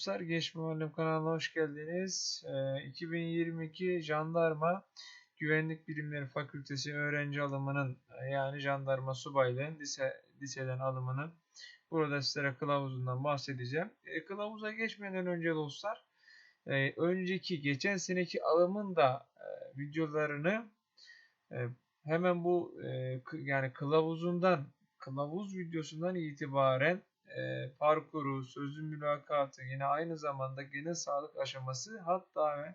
dostlar, Genç Muallim kanalına hoş geldiniz. Ee, 2022 Jandarma Güvenlik Bilimleri Fakültesi öğrenci alımının yani jandarma subaylığın lise, liseden alımının burada sizlere kılavuzundan bahsedeceğim. E, kılavuza geçmeden önce dostlar, e, önceki geçen seneki alımın da e, videolarını e, hemen bu yani kılavuzundan kılavuz videosundan itibaren e, parkuru, sözlü mülakatı yine aynı zamanda genel sağlık aşaması hatta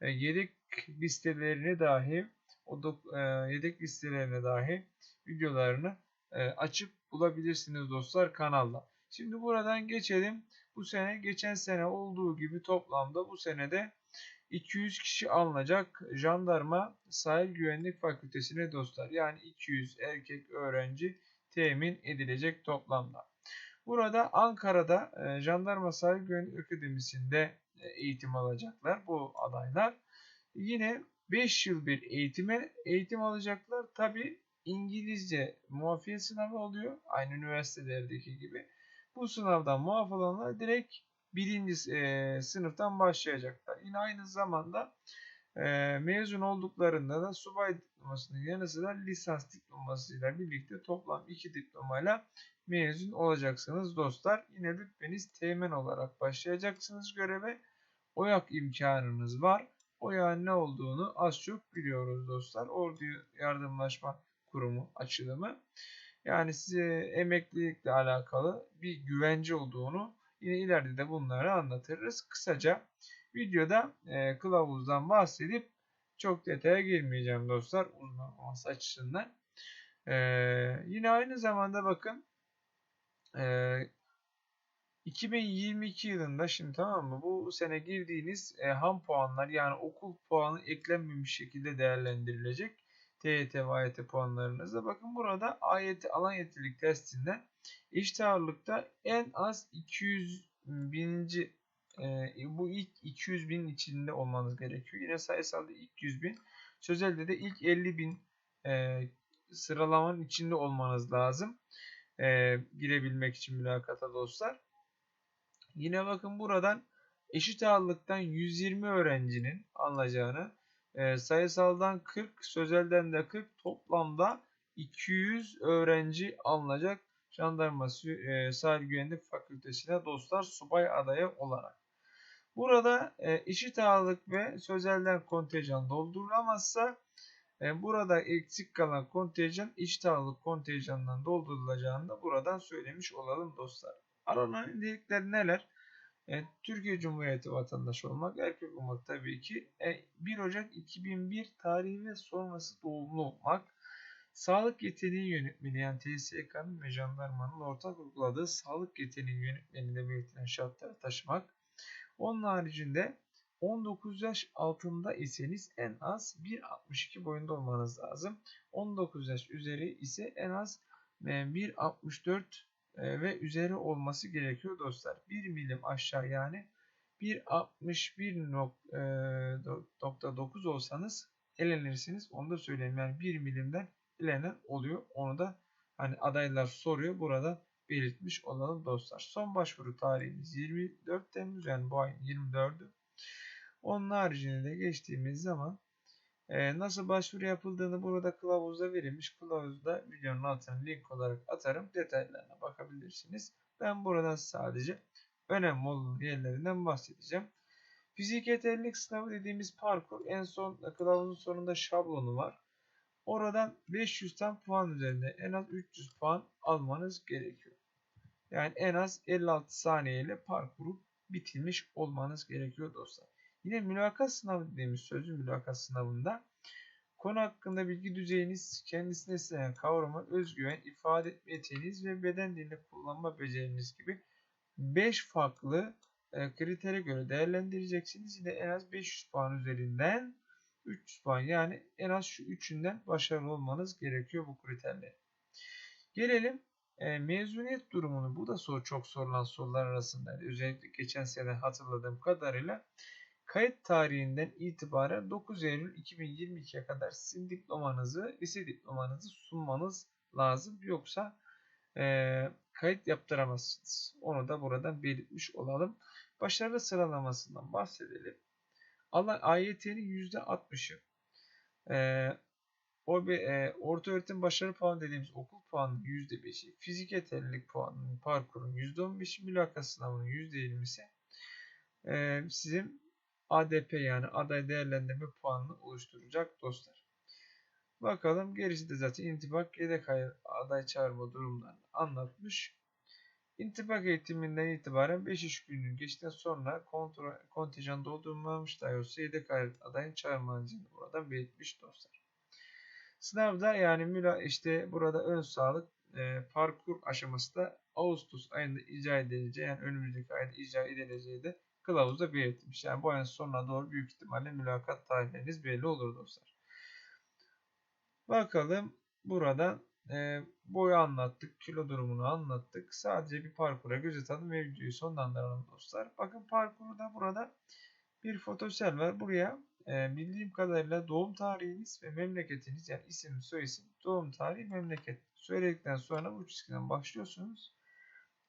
e, yedek listelerini dahi o dok- e, yedek listelerine dahi videolarını e, açıp bulabilirsiniz dostlar kanalda. Şimdi buradan geçelim. Bu sene geçen sene olduğu gibi toplamda bu senede 200 kişi alınacak jandarma sahil güvenlik fakültesine dostlar. Yani 200 erkek öğrenci temin edilecek toplamda. Burada Ankara'da e, Jandarma Sahil Güvenlik Akademisi'nde e, eğitim alacaklar bu adaylar. Yine 5 yıl bir eğitime eğitim alacaklar. Tabi İngilizce muafiyet sınavı oluyor. Aynı üniversitelerdeki gibi. Bu sınavdan muaf olanlar direkt birinci e, sınıftan başlayacaklar. Yine aynı zamanda e, mezun olduklarında da subay diplomasının yanı sıra lisans diplomasıyla birlikte toplam iki diplomayla mezun olacaksınız dostlar. Yine rütbeniz teğmen olarak başlayacaksınız göreve. OYAK imkanınız var. OYAK'ın ne olduğunu az çok biliyoruz dostlar. Ordu Yardımlaşma Kurumu açılımı. Yani size emeklilikle alakalı bir güvence olduğunu yine ileride de bunları anlatırız. Kısaca videoda e, kılavuzdan bahsedip çok detaya girmeyeceğim dostlar uzman olması açısından. E, yine aynı zamanda bakın e, 2022 yılında şimdi tamam mı bu sene girdiğiniz e, ham puanlar yani okul puanı eklenmemiş şekilde değerlendirilecek. TYT ve AYT puanlarınızda. Bakın burada AYT alan yetkilik testinden eşit ağırlıkta en az 200 bininci e, bu ilk 200 bin içinde olmanız gerekiyor. Yine sayısalda ilk 100 bin. Sözelde de ilk 50 bin e, sıralamanın içinde olmanız lazım. E, girebilmek için mülakata dostlar. Yine bakın buradan eşit ağırlıktan 120 öğrencinin alınacağını, e, sayısaldan 40, sözelden de 40 toplamda 200 öğrenci alınacak Jandarma e, Sahil Güvenlik Fakültesine dostlar subay adayı olarak. Burada e, eşit ağırlık ve sözelden kontenjan doldurulamazsa burada eksik kalan kontenjan eşit ağırlık kontenjanından doldurulacağını da buradan söylemiş olalım dostlar. Aranan nitelikler neler? E, Türkiye Cumhuriyeti vatandaşı olmak, erkek olmak tabii ki. E, 1 Ocak 2001 tarihi ve sonrası doğumlu olmak. Sağlık yeteneği yönetmeni yani TSK'nın ve jandarmanın ortak uyguladığı sağlık yeteneği yönetmeninde belirtilen şartları taşımak. Onun haricinde 19 yaş altında iseniz en az 1.62 boyunda olmanız lazım. 19 yaş üzeri ise en az 1.64 ve üzeri olması gerekiyor dostlar. 1 milim aşağı yani 1.61.9 olsanız elenirsiniz. Onu da söyleyeyim. Yani 1 milimden elenen oluyor. Onu da hani adaylar soruyor. Burada belirtmiş olalım dostlar. Son başvuru tarihimiz 24 Temmuz yani bu ayın 24'ü. Onun haricinde de geçtiğimiz zaman e, nasıl başvuru yapıldığını burada kılavuzda verilmiş. Kılavuzda videonun altına link olarak atarım. Detaylarına bakabilirsiniz. Ben burada sadece önemli olan yerlerinden bahsedeceğim. Fizik yeterlilik sınavı dediğimiz parkur en son kılavuzun sonunda şablonu var. Oradan 500'ten puan üzerinde en az 300 puan almanız gerekiyor. Yani en az 56 saniye ile parkuru bitirmiş olmanız gerekiyor dostlar. Yine mülakat sınavı dediğimiz sözlü mülakat sınavında konu hakkında bilgi düzeyiniz, kendisine istenen kavrama, özgüven, ifade etme yeteneğiniz ve beden dilini kullanma beceriniz gibi 5 farklı e, kritere göre değerlendireceksiniz. Yine en az 500 puan üzerinden 300 puan yani en az şu üçünden başarılı olmanız gerekiyor bu kriterlere. Gelelim e, mezuniyet durumunu. Bu da soru çok sorulan sorular arasında. Özellikle geçen sene hatırladığım kadarıyla kayıt tarihinden itibaren 9 Eylül 2022'ye kadar sizin diplomanızı, lise diplomanızı sunmanız lazım. Yoksa e, kayıt yaptıramazsınız. Onu da buradan belirtmiş olalım. Başarı sıralamasından bahsedelim. Alan AYT'nin %60'ı. Ee, o bir, e, orta öğretim başarı puanı dediğimiz okul puanının %5'i, fizik yeterlilik puanının parkurun %15'i, mülakat sınavının %20'si e, sizin ADP yani aday değerlendirme puanını oluşturacak dostlar. Bakalım gerisi de zaten intibak yedek aday çağırma durumlarını anlatmış. İntibak eğitiminden itibaren 5 iş gününün geçtikten sonra kontrol, kontenjan doldurulmamış dahi olsa yedek adayın çağrılacağını buradan belirtmiş dostlar. Sınavda yani müla işte burada ön sağlık e, parkur aşaması da Ağustos ayında icra edileceği yani önümüzdeki ayda icra edileceği de kılavuzda belirtmiş. Yani bu ayın sonuna doğru büyük ihtimalle mülakat tarihleriniz belli olur dostlar. Bakalım buradan e, boyu anlattık, kilo durumunu anlattık. Sadece bir parkura göz atalım ve videoyu sonlandıralım dostlar. Bakın parkurda burada bir fotosel var. Buraya e, bildiğim kadarıyla doğum tarihiniz ve memleketiniz yani isim, soyisim, doğum tarihi, memleket söyledikten sonra bu çizgiden başlıyorsunuz.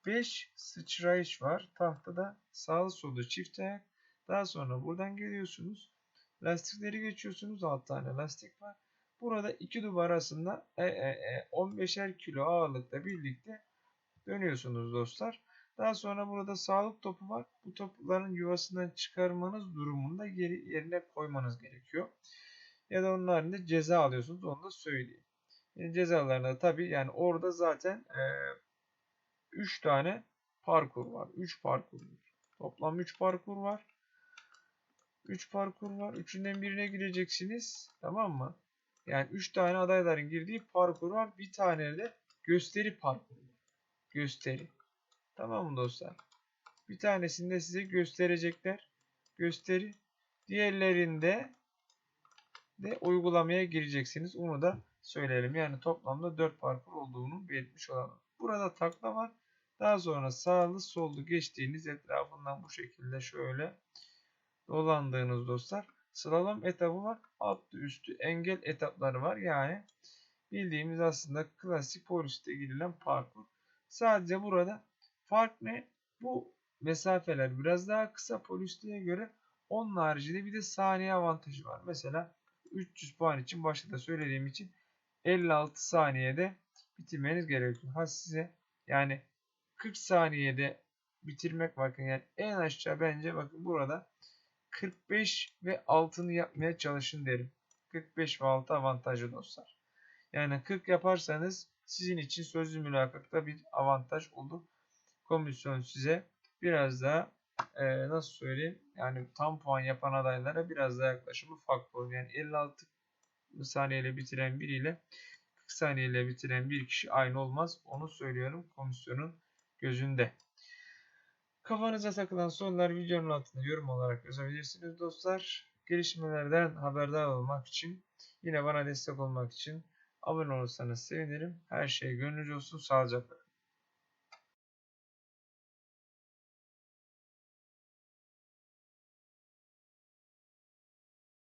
5 sıçrayış var. Tahtada sağlı sollu çift ayak. Daha sonra buradan geliyorsunuz. Lastikleri geçiyorsunuz. 6 tane lastik var. Burada iki duvar arasında e, e, e, 15'er kilo ağırlıkla birlikte dönüyorsunuz dostlar. Daha sonra burada sağlık topu var. Bu topların yuvasından çıkarmanız durumunda geri yerine koymanız gerekiyor. Ya da onun haricinde ceza alıyorsunuz. Onu da söyleyeyim. Yani cezalarında tabi yani orada zaten e, 3 tane parkur var. 3 parkur. Toplam 3 parkur var. 3 parkur var. Üçünden birine gireceksiniz. Tamam mı? Yani 3 tane adayların girdiği parkur var. Bir tane de gösteri parkuru. Gösteri. Tamam mı dostlar? Bir tanesinde size gösterecekler. Gösteri. Diğerlerinde de uygulamaya gireceksiniz. Onu da söyleyelim. Yani toplamda 4 parkur olduğunu belirtmiş olalım. Burada takla var. Daha sonra sağlı sollu geçtiğiniz etrafından bu şekilde şöyle dolandığınız dostlar. Slalom etabı var. Altlı üstü engel etapları var. Yani bildiğimiz aslında klasik poliste gidilen parkur. Sadece burada fark ne? Bu mesafeler biraz daha kısa polisteye göre. Onun haricinde bir de saniye avantajı var. Mesela 300 puan için başta da söylediğim için 56 saniyede bitirmeniz gerekiyor. Ha size yani 40 saniyede bitirmek bakın yani en aşağı bence bakın burada 45 ve altını yapmaya çalışın derim. 45 ve 6 avantajlı dostlar. Yani 40 yaparsanız sizin için sözlü mülakatta bir avantaj olur. Komisyon size biraz daha e, nasıl söyleyeyim yani tam puan yapan adaylara biraz daha yaklaşımı farklı olur. Yani 56 saniyeyle bitiren biriyle 40 saniyeyle bitiren bir kişi aynı olmaz. Onu söylüyorum komisyonun gözünde. Kafanıza takılan sorular videonun altında yorum olarak yazabilirsiniz dostlar. Gelişmelerden haberdar olmak için yine bana destek olmak için abone olursanız sevinirim. Her şey gönlünüzce olsun. Sağlıcakla